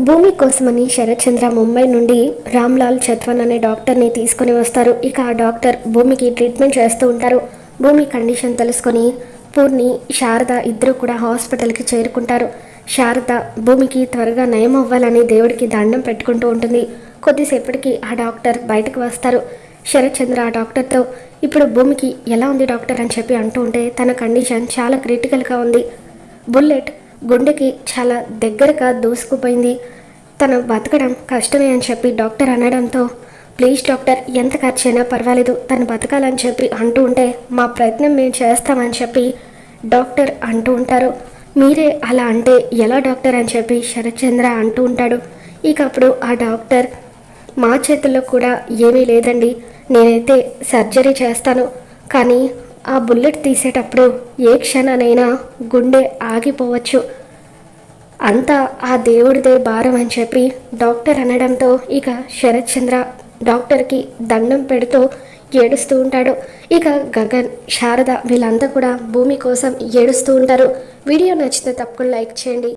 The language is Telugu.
భూమి కోసమని శరత్చంద్ర ముంబై నుండి రామ్లాల్ చత్వన్ అనే డాక్టర్ని తీసుకొని వస్తారు. ఇక ఆ డాక్టర్ భూమికి ట్రీట్మెంట్ చేస్తూ ఉంటారు. భూమి కండిషన్ తెలుసుకొని పూర్ణి శారద ఇద్దరు కూడా హాస్పిటల్కి చేరుకుంటారు. శారద భూమికి త్వరగా నయం అవ్వాలని దేవుడికి దండం పెట్టుకుంటూ ఉంటుంది. కొద్దిసేపటికి ఆ డాక్టర్ బయటకు వస్తారు. శరత్చంద్ర ఆ డాక్టర్తో ఇప్పుడు భూమికి ఎలా ఉంది డాక్టర్? అని చెప్పి అంటూ ఉంటే తన కండిషన్ చాలా క్రిటికల్గా ఉంది. బుల్లెట్ గుండెకి చాలా దగ్గరగా దూసుకుపోయింది. తను బతకడం కష్టమే అని చెప్పి డాక్టర్ అనడంతో ప్లీజ్ డాక్టర్ ఎంత ఖర్చైనా పర్వాలేదు తను బతకాలని చెప్పి అంటూ ఉంటే మా ప్రయత్నం మేము చేస్తామని చెప్పి డాక్టర్ అంటూ ఉంటారు. మీరే అలా అంటే ఎలా డాక్టర్ అని చెప్పి శరత్చంద్ర అంటూ ఉంటాడు. ఇక అప్పుడు ఆ డాక్టర్ మా చేతుల్లో కూడా ఏమీ లేదండి నేనైతే సర్జరీ చేస్తాను. కానీ ఆ బుల్లెట్ తీసేటప్పుడు ఏ క్షణానైనా గుండె ఆగిపోవచ్చు. అంతా ఆ దేవుడిదే భారం అని చెప్పి డాక్టర్ అనడంతో ఇక శరత్ చంద్ర డాక్టర్కి దండం పెడుతూ ఏడుస్తూ ఉంటాడు. ఇక గగన్ శారద వీళ్ళంతా కూడా భూమి కోసం ఏడుస్తూ ఉంటారు. వీడియో నచ్చితే తప్పకుండా లైక్ చేయండి.